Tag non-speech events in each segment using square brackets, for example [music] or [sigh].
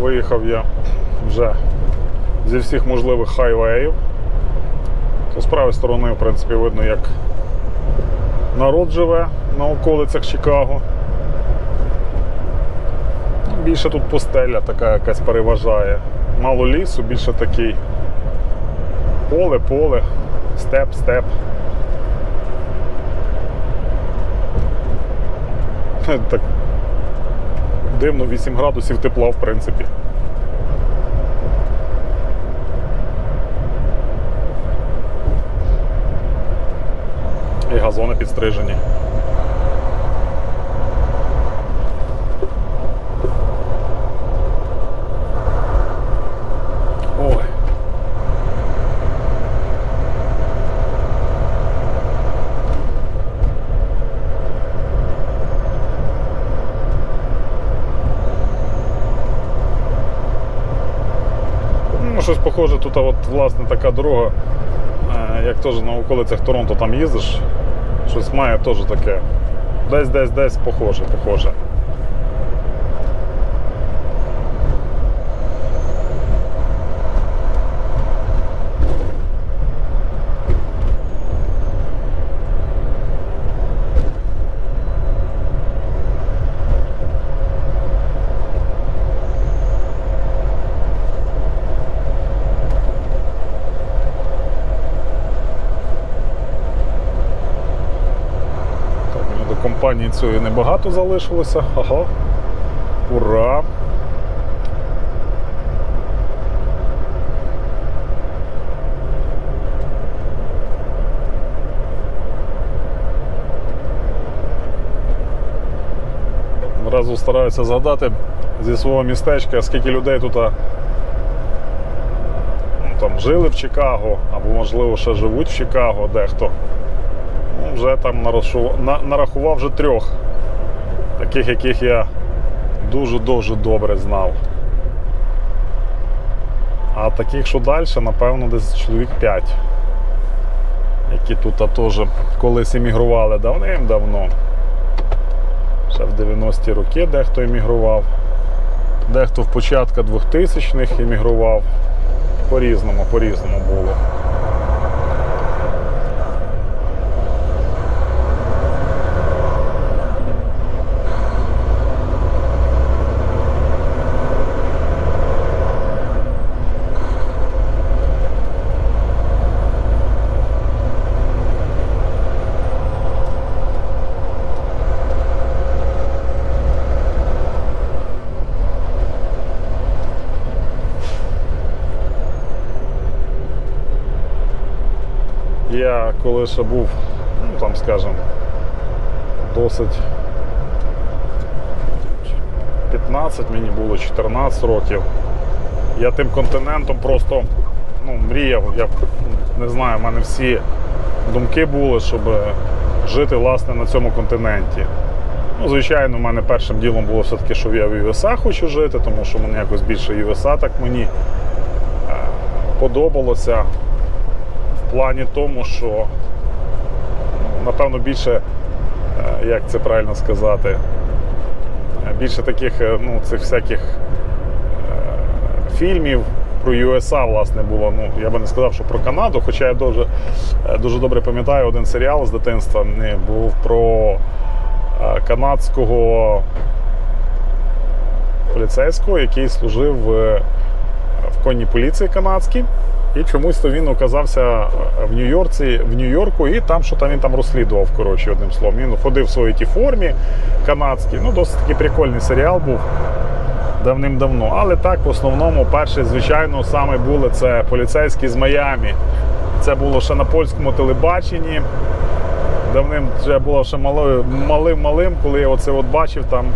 виїхав я вже зі всіх можливих хайвеїв. З правої сторони, в принципі, видно, як народ живе на околицях Чикаго. Більше тут пустеля така якась переважає. Мало лісу, більше такий поле, поле, степ, степ. [laughs] Так дивно, 8 градусів тепла, в принципі. І газони підстрижені. Ой. Ну, щось похоже, тут от, власне така дорога, е, як теж на околицях Торонто там їздиш, щось має теж таке. Десь, десь, десь похоже, похоже. Так, мені до компанії цієї небагато залишилося. Ага. Ура! Одразу стараюся згадати зі свого містечка, скільки людей тут ну, там, жили в Чикаго, або, можливо, ще живуть в Чикаго дехто. Вже там нарахував вже трьох, таких, яких я дуже-дуже добре знав. А таких, що далі, напевно, десь чоловік 5, які тут теж колись емігрували давним-давно. Ще в 90-ті роки дехто емігрував, дехто в початку 2000-х емігрував. По-різному, по-різному було. Ще був, ну там скажем, досить 15, мені було 14 років. Я тим континентом просто ну, мріяв. Я ну, не знаю, в мене всі думки були, щоб жити власне на цьому континенті. Ну, звичайно, в мене першим ділом було все-таки, що я в USA хочу жити, тому що мені якось більше USA так мені е, подобалося в плані тому, що напевно більше, е, як це правильно сказати, е, більше таких е, ну, цих всяких фільмів про USA, власне, було. Ну, я би не сказав, що про Канаду, хоча я дуже, дуже добре пам'ятаю один серіал з дитинства не був про канадського поліцейського, який служив в конній поліції канадській. І чомусь то він оказався в Нью-Йорці, в Нью-Йорку, і там що там він там розслідував, коротше, одним словом. Він ходив в своїй тій формі канадській. Ну, досить такий прикольний серіал був давним-давно. Але так, в основному, перший, звичайно, саме були це поліцейські з Майамі. Це було ще на польському телебаченні. Давним вже було ще малим-малим, коли я оце от бачив там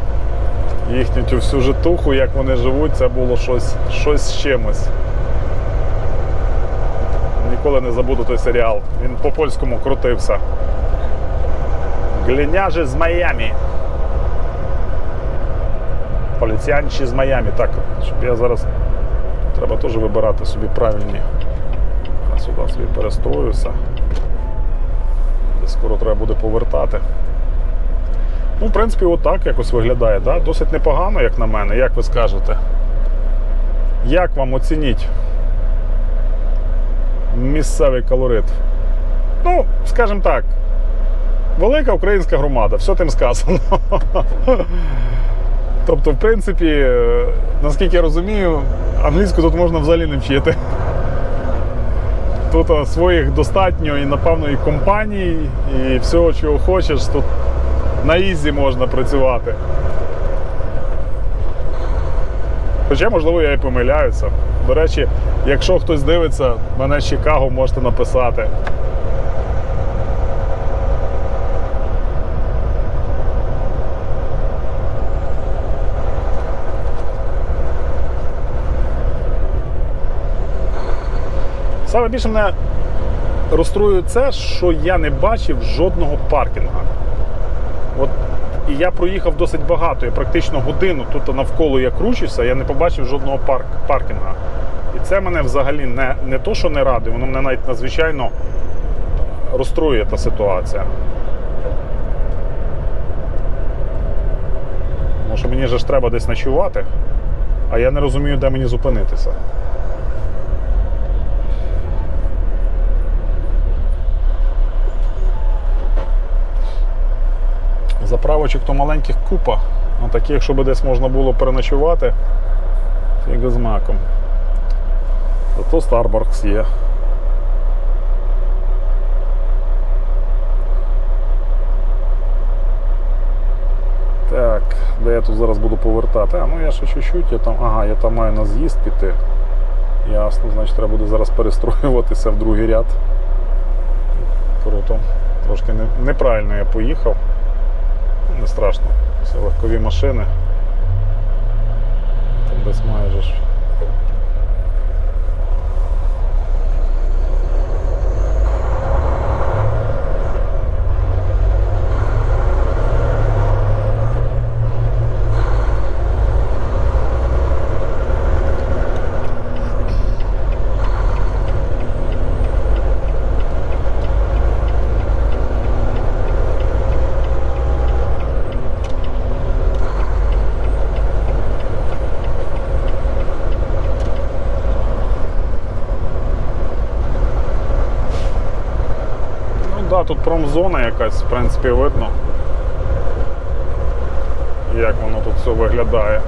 їхню цю всю житуху, як вони живуть, це було щось, щось з чимось. Ніколи не забуду той серіал. Він по польському крутився. Гліняжі з Майамі. Поліціянчі з Майамі. Так, щоб я зараз. Треба теж вибирати собі правильні. А сюди собі перестроюся. Скоро треба буде повертати. Ну, в принципі, отак якось виглядає. Да? Досить непогано, як на мене, як ви скажете. Як вам оцініть місцевий колорит? Ну, скажімо так, велика українська громада, все тим сказано. [laughs] Тобто, в принципі, е, наскільки я розумію, англійську тут можна взагалі не вчити. Тут е, своїх достатньо і, напевно, і компаній, і всього, чого хочеш, тут на ізі можна працювати. Хоча, можливо, я і помиляюся. До речі, якщо хтось дивиться, мене з Чикаго можете написати. Саме більше мене розстроює це, що я не бачив жодного паркінга. От і я проїхав досить багато. Я практично годину тут навколо я кручуся, я не побачив жодного парк, паркінга. І це мене взагалі не, не то, що не радує, воно мене навіть надзвичайно розстроює та ситуація. Тому що мені ж треба десь ночувати, а я не розумію, де мені зупинитися. Заправочок то маленьких купа, а таких, щоб десь можна було переночувати, фіга з маком. Зато Starbucks є. Так, де я тут зараз буду повертати? А, ну я ще чуть-чуть, я там, ага, я там маю на з'їзд піти. Ясно, значить треба буде зараз перестроюватися в другий ряд. Круто. Трошки не, неправильно я поїхав. Не страшно. Це легкові машини. Там десь майже ж. Ну промзона якась, в принципі, видно. Як воно тут все виглядає.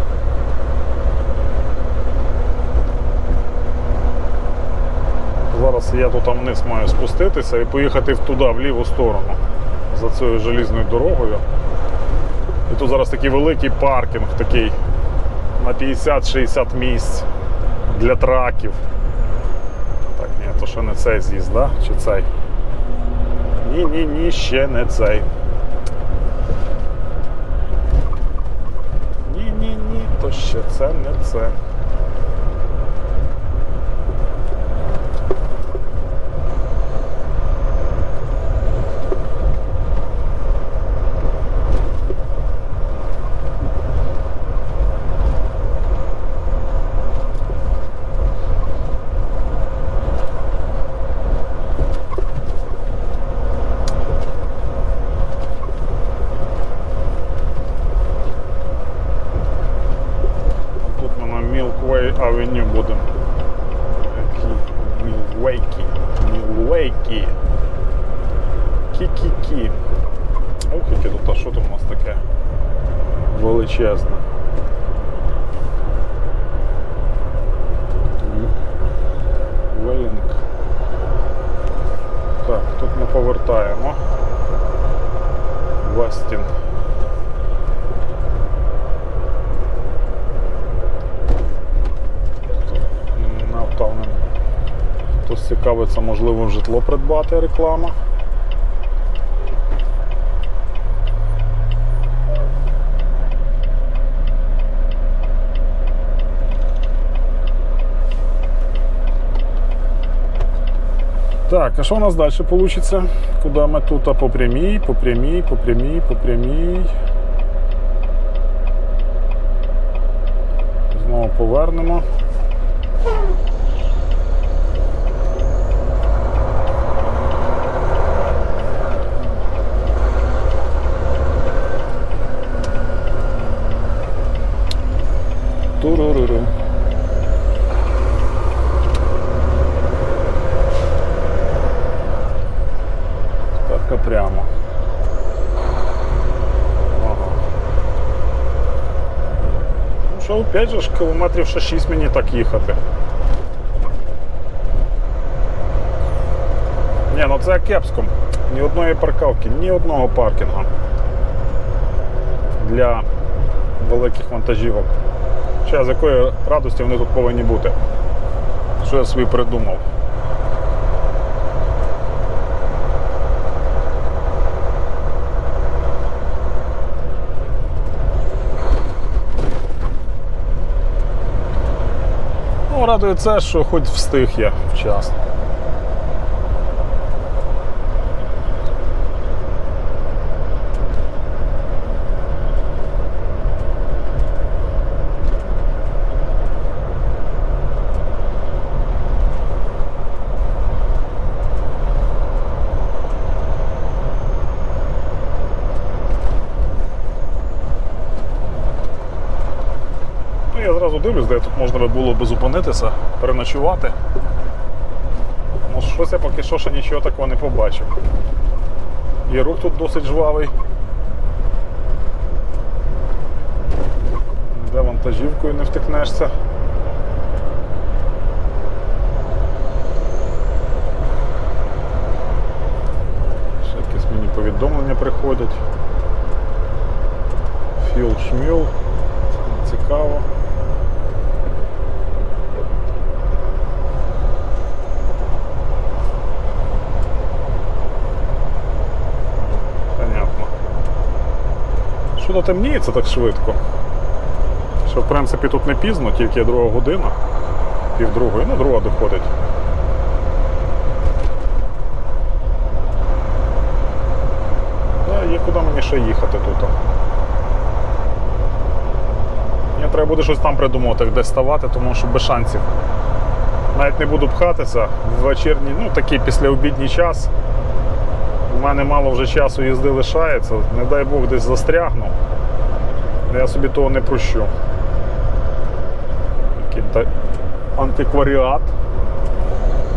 Зараз я тут вниз маю спуститися і поїхати туди, в ліву сторону, за цією желізною дорогою. І тут зараз такий великий паркінг такий на 50-60 місць для траків. Так, ні, то ще не цей з'їзд, да? чи цей? Ні, ні, ще не цей. Ні, ні, ні, то ще це не це. Тут ми на Milkway Avenue будемо. Мілвейкі. Мілвейкі. Кі-кі-кі. Ох, яке тут, а що там у нас таке? Величезне. Велінг. Так, тут ми повертаємо. Вестін. Нафтовним. Хтось цікавиться, можливо, житло придбати реклама. Так, а що у нас далі вийде? Куди ми тут? По прямій, по прямій, по прямій, по прямій. Знову повернемо. Туруруру. Що опять же кілометрів ще 6 мені так їхати. Ні, ну це кепсько. Ні одної паркавки, ні одного паркінгу для великих вантажівок. Ще з якої радості вони тут повинні бути. Що я собі придумав. Ну, радує це, що хоч встиг я вчасно. Дивлюсь, де тут можна було би зупинитися, переночувати. Ну, щось я поки що ще нічого такого не побачив. І рух тут досить жвавий. Де вантажівкою не втикнешся. Що то темніється так швидко. Що, в принципі, тут не пізно, тільки друга година, пів другої, ну друга доходить. Є куди мені ще їхати тут. Мені треба буде щось там придумати, де ставати, тому що без шансів. Навіть не буду пхатися в вечірній, ну такий післяобідній час. У мене мало вже часу їзди лишається, не дай Бог десь застрягну. Я собі того не прощу. Який-то антикваріат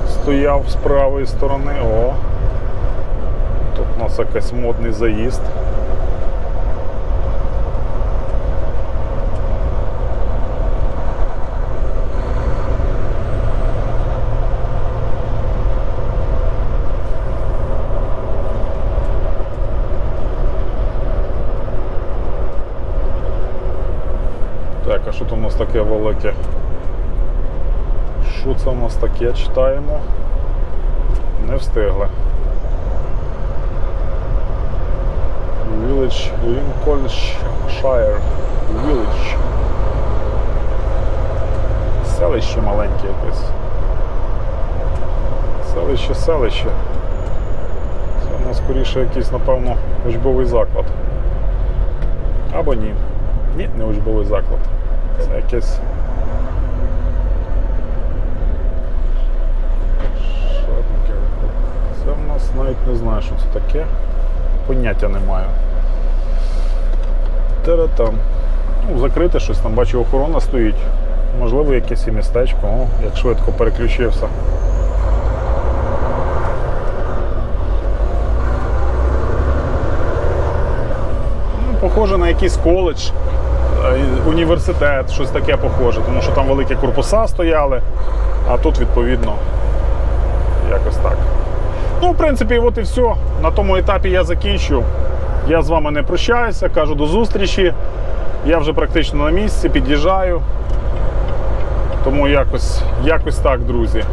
стояв з правої сторони. О. Тут у нас якийсь модний заїзд. Так, а що там у нас таке велике? Що це у нас таке? Читаємо. Не встигли. Village Lincolnshire Village. Селище маленьке якесь. Селище, селище. Це у нас скоріше якийсь, напевно, учбовий заклад. Або ні. Ні, не учбовий заклад. Якесь. Це в нас навіть не знаю, що це таке. Поняття не маю. Теретам. Ну, закрите щось там, бачу, охорона стоїть. Можливо, якесь і містечко. О, як швидко переключився. Ну, похоже на якийсь коледж, університет, щось таке похоже, тому що там великі корпуса стояли, а тут відповідно якось так. Ну, в принципі, от і все. На тому етапі я закінчу. Я з вами не прощаюся, кажу до зустрічі. Я вже практично на місці, під'їжджаю. Тому якось, якось так, друзі.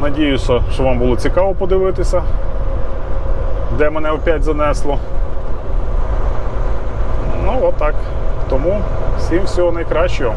Надіюся, що вам було цікаво подивитися, де мене опять занесло. Ну, отак. Тому всім всього найкращого.